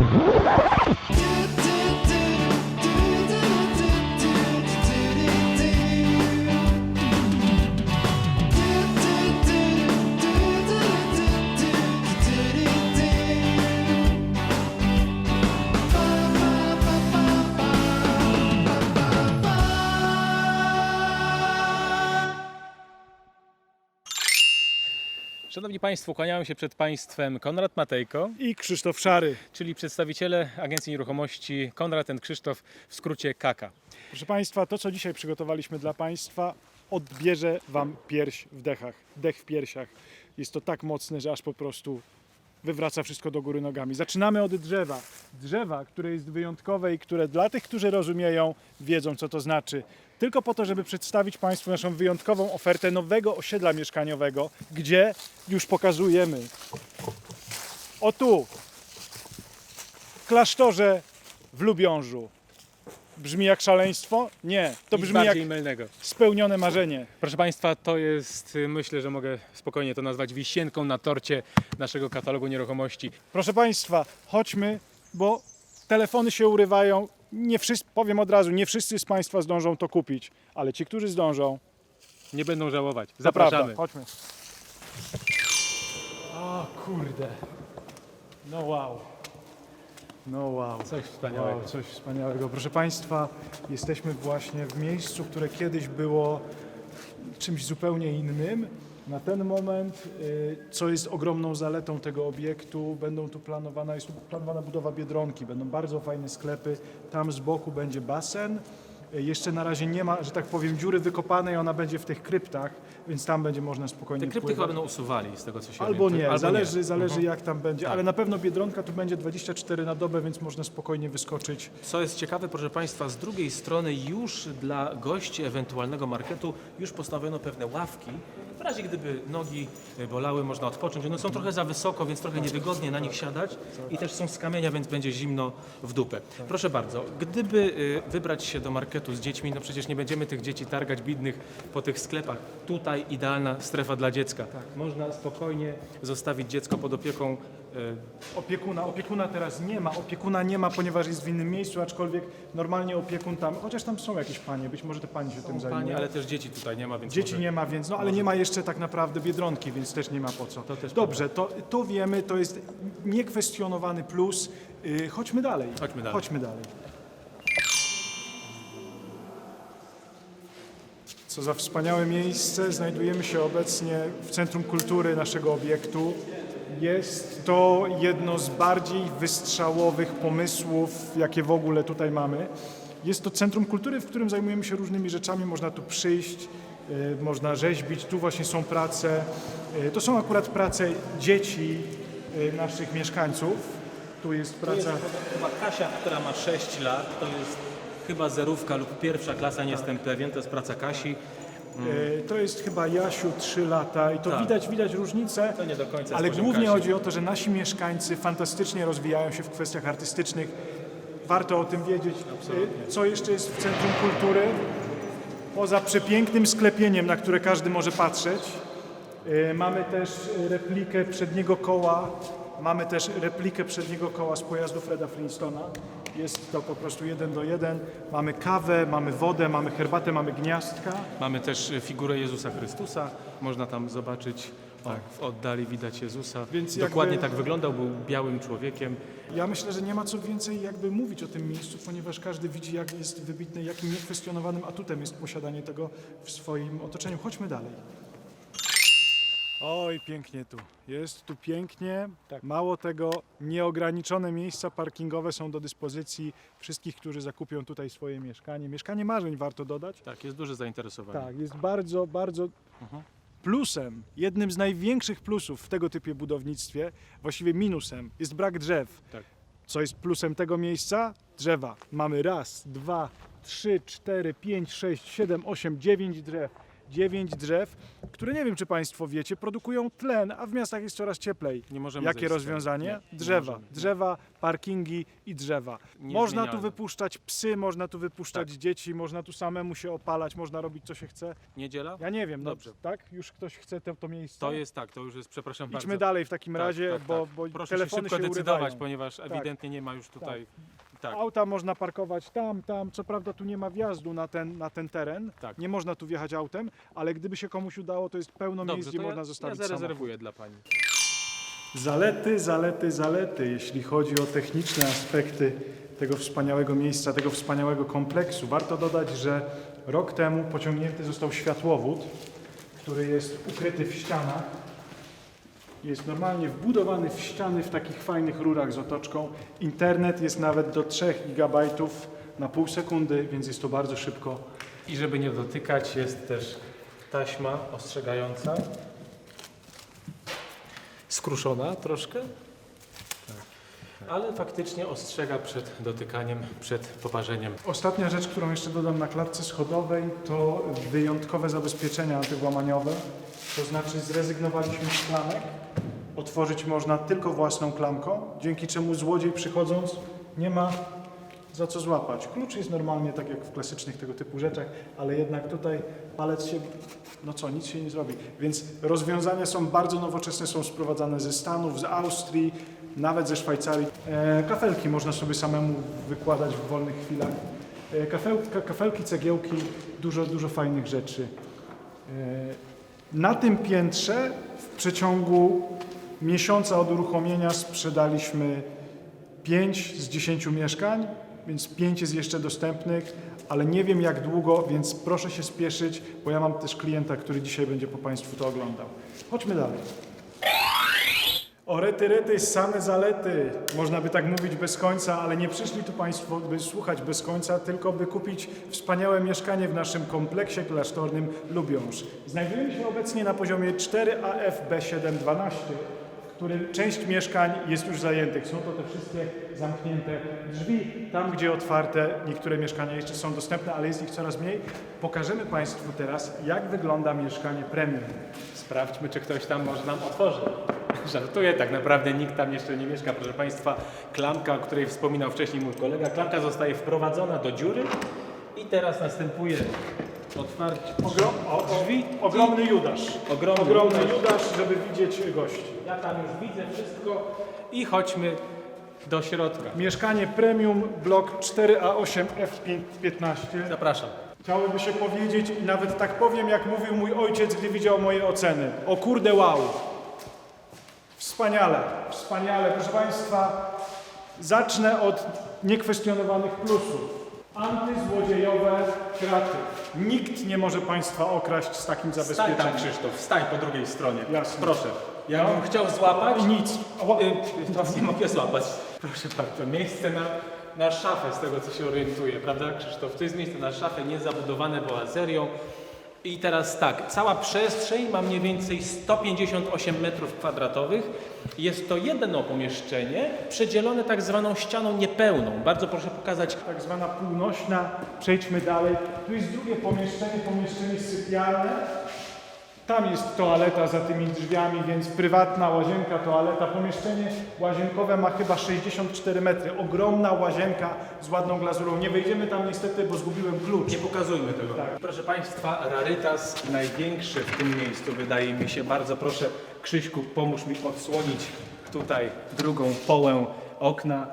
Mm-hmm. Szanowni Państwo, kłaniają się przed Państwem Konrad Matejko, I Krzysztof Szary. czyli przedstawiciele Agencji Nieruchomości Konrad and Krzysztof, w skrócie KAKA. Proszę Państwa, to co dzisiaj przygotowaliśmy dla Państwa odbierze Wam pierś w dechach, dech w piersiach. Jest to tak mocne, że aż po prostu wywraca wszystko do góry nogami. Zaczynamy od drzewa. Drzewa, które jest wyjątkowe i które dla tych, którzy rozumieją, wiedzą co to znaczy. Tylko po to, żeby przedstawić Państwu naszą wyjątkową ofertę nowego osiedla mieszkaniowego, gdzie już pokazujemy. O tu, w klasztorze w Lubiążu. Brzmi jak szaleństwo? Nie, to Nic brzmi jak bardziej mylnego. spełnione marzenie. Proszę Państwa, to jest, y, myślę, że mogę spokojnie to nazwać wisienką na torcie naszego katalogu nieruchomości. Proszę Państwa, chodźmy, bo telefony się urywają. Nie wszyscy, powiem od razu, nie wszyscy z Państwa zdążą to kupić, ale ci, którzy zdążą, Nie będą żałować. Zapraszamy. Chodźmy. O kurde. No wow. No wow. Coś wspaniałego. Wow, coś wspaniałego. Proszę Państwa, jesteśmy właśnie w miejscu, które kiedyś było czymś zupełnie innym. Na ten moment, y, co jest ogromną zaletą tego obiektu, będą tu planowana, jest tu planowana budowa Biedronki, będą bardzo fajne sklepy, tam z boku będzie basen. Y, Jeszcze na razie nie ma, że tak powiem, dziury wykopanej, ona będzie w tych kryptach, więc tam będzie można spokojnie Te krypty pływać. chyba będą usuwali z tego, co się Albo nie, zależy, zależy Mhm. jak tam będzie, Tak. ale na pewno Biedronka tu będzie 24 na dobę, więc można spokojnie wyskoczyć. Co jest ciekawe, proszę Państwa, z drugiej strony już dla gości ewentualnego marketu już postawiono pewne ławki. W razie gdyby nogi y, bolały, można odpocząć. One są trochę za wysoko, więc trochę niewygodnie na nich siadać i też są z kamienia, więc będzie zimno w dupę. Proszę bardzo, gdyby y, wybrać się do marketu z dziećmi, no przecież nie będziemy tych dzieci targać bidnych po tych sklepach. Tutaj idealna strefa dla dziecka. Można spokojnie zostawić dziecko pod opieką Opiekuna, opiekuna teraz nie ma, opiekuna nie ma, ponieważ jest w innym miejscu, aczkolwiek normalnie opiekun tam, chociaż tam są jakieś panie, być może te panie się tym zajmują. pani, ale też dzieci tutaj nie ma, więc Dzieci może... nie ma, więc no ale nie ma jeszcze tak naprawdę Biedronki, więc też nie ma po co. To też Dobrze, to, to wiemy, to jest niekwestionowany plus. Yy, chodźmy dalej. Chodźmy dalej. Chodźmy dalej. Co za wspaniałe miejsce. Znajdujemy się obecnie w Centrum Kultury naszego obiektu. Jest to jedno z bardziej wystrzałowych pomysłów, jakie w ogóle tutaj mamy. Jest to Centrum Kultury, w którym zajmujemy się różnymi rzeczami. Można tu przyjść, y, można rzeźbić. Tu właśnie są prace. y, To są akurat prace dzieci y, naszych mieszkańców. Tu jest praca. chyba Kasia, która ma 6 lat, to jest chyba zerówka lub pierwsza klasa, nie jestem pewien, to jest praca Kasi. E, To jest chyba Jasiu 3 lata i to Tak. widać, widać różnicę. To nie do końca Ale głównie chodzi o to, że nasi mieszkańcy fantastycznie rozwijają się w kwestiach artystycznych. Warto o tym wiedzieć. E, Co jeszcze jest w Centrum Kultury? Poza przepięknym sklepieniem, na które każdy może patrzeć, e, mamy też e, replikę przedniego koła. Mamy też replikę przedniego koła z pojazdu Freda Flintstona. Jest to po prostu jeden do jeden. Mamy kawę, mamy wodę, mamy herbatę, mamy gniazdka. Mamy też y, figurę Jezusa Chrystusa, można tam zobaczyć, o, w oddali widać Jezusa. Więc Dokładnie jakby- tak wyglądał, był białym człowiekiem. Ja myślę, że nie ma co więcej jakby mówić o tym miejscu, ponieważ każdy widzi, jak jest wybitne, jakim niekwestionowanym atutem jest posiadanie tego w swoim otoczeniu. Chodźmy dalej. Oj, pięknie tu. Jest tu pięknie. Mało tego, nieograniczone miejsca parkingowe są do dyspozycji wszystkich, którzy zakupią tutaj swoje mieszkanie. Mieszkanie marzeń warto dodać. Tak, jest duże zainteresowanie. Tak, jest bardzo, bardzo plusem, jednym z największych plusów w tego typie budownictwie, właściwie minusem, jest brak drzew. Tak. Co jest plusem tego miejsca? Drzewa. Mamy raz, dwa, trzy, cztery, pięć, sześć, siedem, osiem, dziewięć drzew. Dziewięć drzew, które nie wiem, czy Państwo wiecie, produkują tlen, a w miastach jest coraz cieplej. Nie możemy Jakie zejść z tego. rozwiązanie? Nie, nie drzewa. możemy. drzewa, parkingi i drzewa. Nie można tu wypuszczać psy, można tu wypuszczać Tak. dzieci, można tu samemu się opalać, można robić co się chce. Niedziela? Ja nie wiem, no, Dobrze. tak? Już ktoś chce to, to miejsce? To jest tak, to już jest, przepraszam Idźmy bardzo. dalej w takim Tak, razie, tak, bo, tak. bo Proszę telefony się szybko się decydować, urywają. ponieważ ewidentnie nie ma już tutaj... Tak. Auta można parkować tam, tam. Co prawda tu nie ma wjazdu na ten, na ten teren. Tak. Nie można tu wjechać autem, ale gdyby się komuś udało, to jest pełno miejsc, Dobrze, gdzie to można ja, ja zostawić samochód. zarezerwuję dla Pani. Zalety, zalety, zalety, jeśli chodzi o techniczne aspekty tego wspaniałego miejsca, tego wspaniałego kompleksu. Warto dodać, że rok temu pociągnięty został światłowód, który jest ukryty w ścianach. Jest normalnie wbudowany w ściany w takich fajnych rurach z otoczką. Internet jest nawet do 3 GB na pół sekundy, więc jest to bardzo szybko. I żeby nie dotykać, jest też taśma ostrzegająca. Skruszona troszkę. Ale faktycznie ostrzega przed dotykaniem, przed poparzeniem. Ostatnia rzecz, którą jeszcze dodam na klatce schodowej, to wyjątkowe zabezpieczenia antywłamaniowe. To znaczy zrezygnowaliśmy z klamek. Otworzyć można tylko własną klamką, dzięki czemu złodziej przychodząc nie ma za co złapać. Klucz jest normalnie tak jak w klasycznych tego typu rzeczach, ale jednak tutaj palec się, no co, nic się nie zrobi. Więc rozwiązania są bardzo nowoczesne, są sprowadzane ze Stanów, z Austrii, nawet ze Szwajcarii. E, kafelki można sobie samemu wykładać w wolnych chwilach. E, kafel, ka, kafelki, cegiełki, dużo, dużo fajnych rzeczy. E, na tym piętrze w przeciągu miesiąca od uruchomienia sprzedaliśmy 5 z 10 mieszkań, więc 5 jest jeszcze dostępnych, ale nie wiem jak długo, więc proszę się spieszyć, bo ja mam też klienta, który dzisiaj będzie po Państwu to oglądał. Chodźmy dalej. O rety, same zalety. Można by tak mówić bez końca, ale nie przyszli tu Państwo, by słuchać bez końca, tylko by kupić wspaniałe mieszkanie w naszym kompleksie klasztornym Lubiąż. Znajdujemy się obecnie na poziomie 4AF B712, w którym część mieszkań jest już zajętych. Są to te wszystkie zamknięte drzwi. Tam, gdzie otwarte, niektóre mieszkania jeszcze są dostępne, ale jest ich coraz mniej. Pokażemy Państwu teraz, jak wygląda mieszkanie premium. Sprawdźmy, czy ktoś tam może nam otworzy. Żartuję, tak naprawdę nikt tam jeszcze nie mieszka, proszę Państwa. Klamka, o której wspominał wcześniej mój kolega, klamka zostaje wprowadzona do dziury i teraz następuje otwarcie Ogrom, o, o, drzwi. ogromny Judasz. Ogromny ogromny Judasz. Judasz, żeby widzieć gości. Ja tam już widzę wszystko i chodźmy do środka. Mieszkanie premium, blok 4A8 F15. Zapraszam. Chciałoby się powiedzieć i nawet tak powiem, jak mówił mój ojciec, gdy widział moje oceny. O kurde wow! Wspaniale, wspaniale. Proszę Państwa, zacznę od niekwestionowanych plusów. Antyzłodziejowe kraty. Nikt nie może Państwa okraść z takim Stań tam zabezpieczeniem. Krzysztof, stań po drugiej stronie. Jasne. Proszę. Ja bym chciał złapać. I nic. Y, To nie mogę złapać. Proszę bardzo, miejsce na, na szafę z tego co się orientuję, prawda Krzysztof? To jest miejsce na szafę niezabudowane boazerią. I teraz tak, cała przestrzeń ma mniej więcej 158 metrów kwadratowych. Jest to jedno pomieszczenie przedzielone tak zwaną ścianą niepełną. Bardzo proszę pokazać tak zwana półnośna. Przejdźmy dalej. Tu jest drugie pomieszczenie, pomieszczenie sypialne. Tam jest toaleta za tymi drzwiami, więc prywatna łazienka, toaleta. Pomieszczenie łazienkowe ma chyba 64 metry. Ogromna łazienka z ładną glazurą. Nie wejdziemy tam niestety, bo zgubiłem klucz. Nie pokazujmy tego. Proszę Państwa, rarytas największy w tym miejscu wydaje mi się. Bardzo proszę, Krzyśku, pomóż mi odsłonić tutaj drugą połę okna.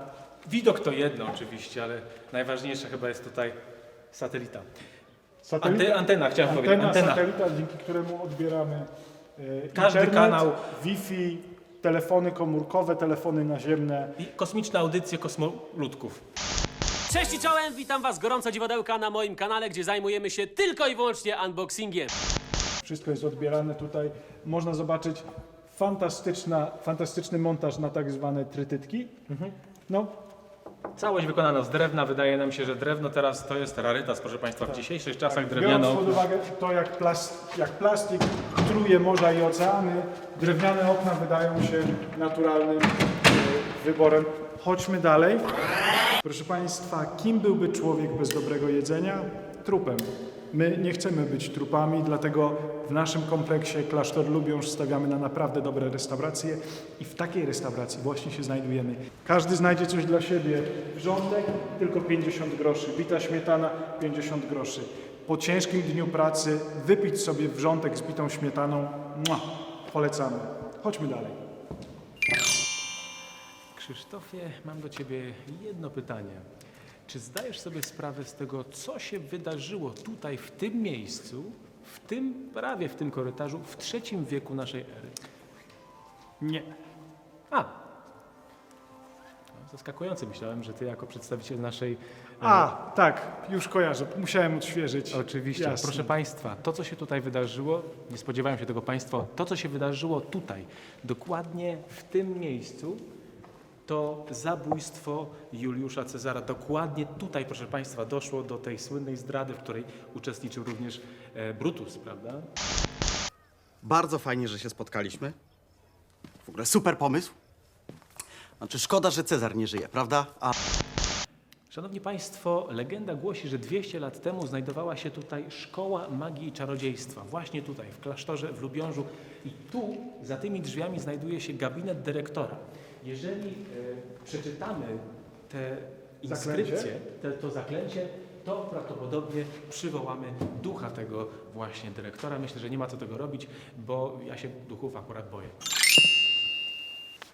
Widok to jedno oczywiście, ale najważniejsza chyba jest tutaj satelita. Ante, antena, chciałem powiedzieć. antena, Antena. satelita, dzięki któremu odbieramy e, Każdy internet, kanał. Wi-Fi, telefony komórkowe, telefony naziemne. I kosmiczne audycje kosmoludków. Cześć i czołem, witam was gorąco dziwodełka na moim kanale, gdzie zajmujemy się tylko i wyłącznie unboxingiem. Wszystko jest odbierane tutaj. Można zobaczyć fantastyczna, fantastyczny montaż na tak zwane trytytki. No, Całość wykonana z drewna. Wydaje nam się, że drewno teraz to jest rarytas, proszę Państwa. W dzisiejszych czasach biorąc drewniano. pod uwagę to, jak, plas, jak plastik truje morza i oceany, drewniane okna wydają się naturalnym e, wyborem. Chodźmy dalej. Proszę Państwa, kim byłby człowiek bez dobrego jedzenia? Trupem. My nie chcemy być trupami, dlatego w naszym kompleksie Klasztor Lubiąż stawiamy na naprawdę dobre restauracje i w takiej restauracji właśnie się znajdujemy. Każdy znajdzie coś dla siebie. Wrzątek tylko 50 groszy, bita śmietana 50 groszy. Po ciężkim dniu pracy wypić sobie wrzątek z bitą śmietaną, mua, polecamy. Chodźmy dalej. Krzysztofie, mam do Ciebie jedno pytanie. Czy zdajesz sobie sprawę z tego, co się wydarzyło tutaj, w tym miejscu, w tym, prawie w tym korytarzu, w trzecim wieku naszej ery? Nie. A! No, Zaskakujące. Myślałem, że Ty jako przedstawiciel naszej... A, tak, już kojarzę. Musiałem odświeżyć. Oczywiście. Jasne. Proszę Państwa, to co się tutaj wydarzyło, nie spodziewają się tego Państwo, to co się wydarzyło tutaj, dokładnie w tym miejscu, to zabójstwo Juliusza Cezara. Dokładnie tutaj, proszę Państwa, doszło do tej słynnej zdrady, w której uczestniczył również e, Brutus, prawda? Bardzo fajnie, że się spotkaliśmy. W ogóle super pomysł. Znaczy, szkoda, że Cezar nie żyje, prawda? A Szanowni Państwo, legenda głosi, że 200 lat temu znajdowała się tutaj szkoła magii i czarodziejstwa. Właśnie tutaj, w klasztorze w Lubiążu. I tu, za tymi drzwiami, znajduje się gabinet dyrektora. Jeżeli e, przeczytamy te inskrypcje, Zaklęcie? to zaklęcie, to prawdopodobnie przywołamy ducha tego właśnie dyrektora. Myślę, że nie ma co tego robić, bo ja się duchów akurat boję.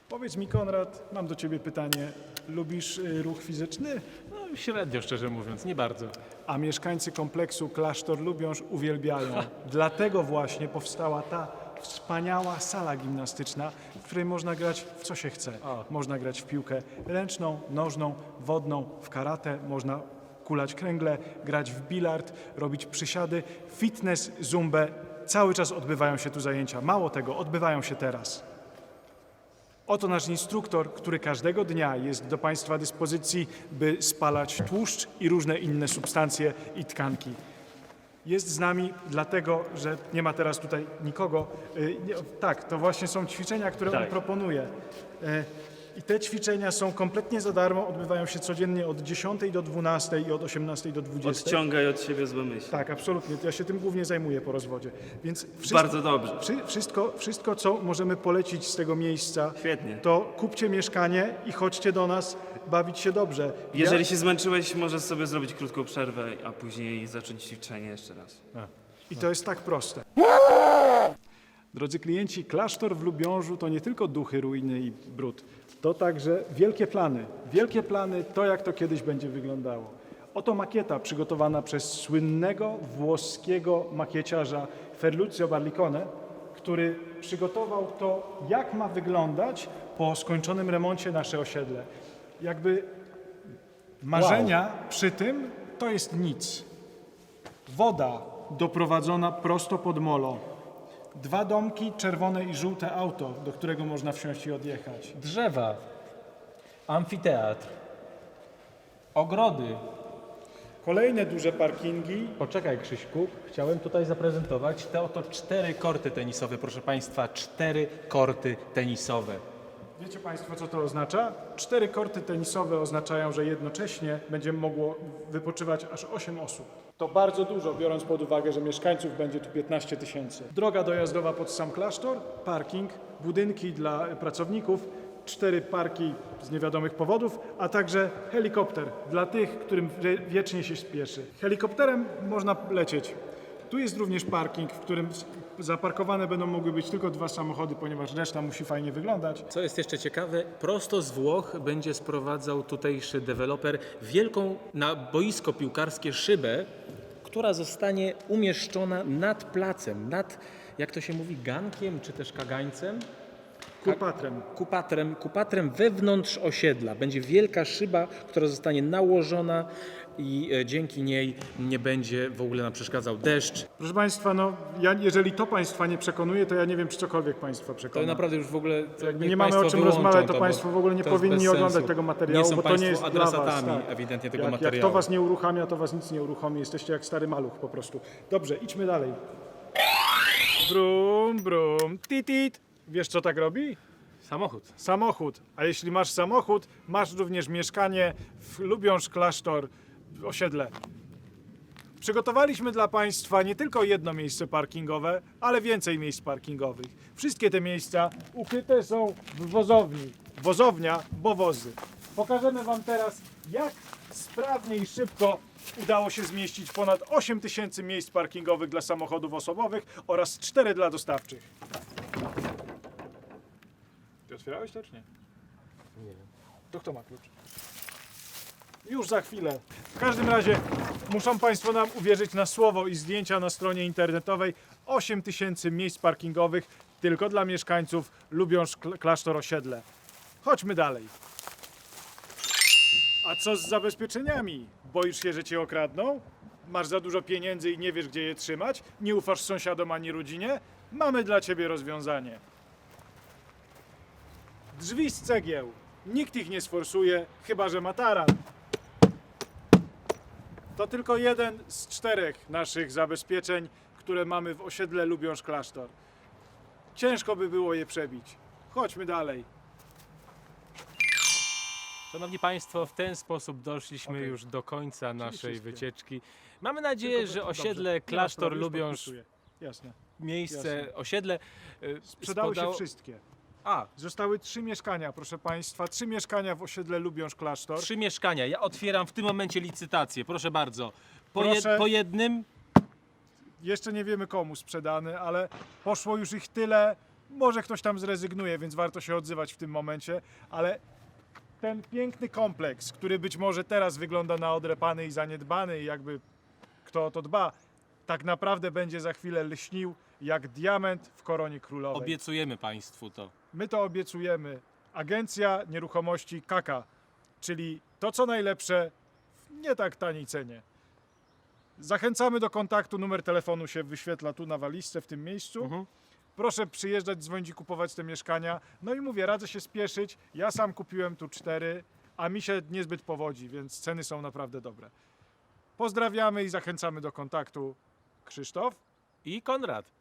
Powiedz mi, Konrad, mam do ciebie pytanie. Lubisz y, ruch fizyczny? No, średnio, szczerze mówiąc, nie bardzo. A mieszkańcy kompleksu Klasztor Lubiąż uwielbiają. Dlatego właśnie powstała ta wspaniała sala gimnastyczna, w której można grać w co się chce. Można grać w piłkę ręczną, nożną, wodną, w karate, można kulać kręgle, grać w bilard, robić przysiady, fitness, zumbę. Cały czas odbywają się tu zajęcia. Mało tego, odbywają się teraz. Oto nasz instruktor, który każdego dnia jest do Państwa dyspozycji, by spalać tłuszcz i różne inne substancje i tkanki. Jest z nami dlatego, że nie ma teraz tutaj nikogo. Y, nie, Tak, to właśnie są ćwiczenia, które on Tak. proponuje. E, I te ćwiczenia są kompletnie za darmo, odbywają się codziennie od 10 do 12 i od 18 do 20. Odciągaj od siebie złe myśli. Tak, absolutnie. Ja się tym głównie zajmuję po rozwodzie. Więc wszystko, Bardzo dobrze. wszy- wszystko, wszystko, co możemy polecić z tego miejsca, Świetnie. to kupcie mieszkanie i chodźcie do nas bawić się dobrze. Jeżeli się zmęczyłeś, możesz sobie zrobić krótką przerwę, a później zacząć ćwiczenie jeszcze raz. I to jest tak proste. Drodzy klienci, klasztor w Lubiążu to nie tylko duchy, ruiny i brud. To także wielkie plany. Wielkie plany to, jak to kiedyś będzie wyglądało. Oto makieta przygotowana przez słynnego włoskiego makieciarza Ferruccio Barlicone, który przygotował to, jak ma wyglądać po skończonym remoncie nasze osiedle. Jakby marzenia przy tym to jest nic. Woda doprowadzona prosto pod molo. Dwa domki, czerwone i żółte auto, do którego można wsiąść i odjechać. Drzewa, amfiteatr, ogrody. Kolejne duże parkingi. Poczekaj Krzyśku, chciałem tutaj zaprezentować te oto cztery korty tenisowe, proszę Państwa, cztery korty tenisowe. Wiecie Państwo, co to oznacza? Cztery korty tenisowe oznaczają, że jednocześnie będzie mogło wypoczywać aż 8 osób. To bardzo dużo, biorąc pod uwagę, że mieszkańców będzie tu 15 tysięcy. Droga dojazdowa pod sam klasztor, parking, budynki dla pracowników, cztery parki z niewiadomych powodów, a także helikopter dla tych, którym wie- wiecznie się spieszy. Helikopterem można lecieć. Tu jest również parking, w którym zaparkowane będą mogły być tylko dwa samochody, ponieważ reszta musi fajnie wyglądać. Co jest jeszcze ciekawe, prosto z Włoch będzie sprowadzał tutejszy deweloper wielką na boisko piłkarskie szybę, która zostanie umieszczona nad placem, nad, jak to się mówi, gankiem czy też kagańcem. Kupatrem. kupatrem, kupatrem wewnątrz osiedla. Będzie wielka szyba, która zostanie nałożona i e, dzięki niej nie będzie w ogóle nam przeszkadzał deszcz. Proszę Państwa, no, ja, jeżeli to Państwa nie przekonuje, to ja nie wiem, czy cokolwiek Państwa To przekona. naprawdę już w ogóle. to Jakby niech nie mamy o państwo czym wyłączą rozmawiać, to, bo Państwo w ogóle nie to jest powinni bez oglądać sensu. tego materiału, Nie są bo to państwo nie jest adresatami dla Was. Tak. ewidentnie tego jak, Jak materiału. to Was nie uruchamia, to Was nic nie uruchomi. Jesteście jak stary maluch po prostu. Dobrze, idźmy dalej. Brum, brum, titit. Wiesz, co tak robi? Samochód. Samochód. A jeśli masz samochód, masz również mieszkanie w Lubiąż Klasztor osiedle. Przygotowaliśmy dla Państwa nie tylko jedno miejsce parkingowe, ale więcej miejsc parkingowych. Wszystkie te miejsca ukryte są w wozowni. Wozownia, bo wozy. Pokażemy Wam teraz, jak sprawnie i szybko udało się zmieścić ponad 8 tysięcy miejsc parkingowych dla samochodów osobowych oraz 4 dla dostawczych. Otwierałeś to czy nie? Nie wiem. To kto ma klucz? Już za chwilę. W każdym razie muszą Państwo nam uwierzyć na słowo i zdjęcia na stronie internetowej. 8 tysięcy miejsc parkingowych tylko dla mieszkańców Lubiąż Kl- Klasztor Osiedle. Chodźmy dalej. A co z zabezpieczeniami? Boisz się, że cię okradną? Masz za dużo pieniędzy i nie wiesz, gdzie je trzymać? Nie ufasz sąsiadom ani rodzinie? Mamy dla ciebie rozwiązanie. Drzwi z cegieł. Nikt ich nie sforsuje, chyba że ma taran. To tylko jeden z czterech naszych zabezpieczeń, które mamy w osiedle Lubiąż Klasztor. Ciężko by było je przebić. Chodźmy dalej. Szanowni Państwo, w ten sposób doszliśmy Okej. już do końca naszej wszystkie. wycieczki. Mamy nadzieję, Tylko- że dobrze, osiedle nie ma Klasztor sprawy, już Lubiąż, podpisuję. Jasne. miejsce, jasne. osiedle y, Sprzedały spodało- się wszystkie. A, Zostały trzy mieszkania, proszę Państwa. Trzy mieszkania w osiedle Lubiąż Klasztor. trzy mieszkania. Ja otwieram w tym momencie licytację. Proszę bardzo. Po, Proszę. po jednym Jeszcze nie wiemy komu sprzedany, ale poszło już ich tyle. Może ktoś tam zrezygnuje, więc warto się odzywać w tym momencie, ale ten piękny kompleks, który być może teraz wygląda na odrepany i zaniedbany, i jakby kto o to dba, tak naprawdę będzie za chwilę lśnił jak diament w koronie królowej. obiecujemy Państwu to. My to obiecujemy. Agencja Nieruchomości KAKA, czyli to co najlepsze w nie tak taniej cenie. Zachęcamy do kontaktu. Numer telefonu się wyświetla tu na walizce w tym miejscu. Mhm. Proszę przyjeżdżać, dzwonić i kupować te mieszkania. No i mówię, radzę się spieszyć. Ja sam kupiłem tu cztery, a mi się niezbyt powodzi, więc ceny są naprawdę dobre. Pozdrawiamy i zachęcamy do kontaktu. Krzysztof? I Konrad.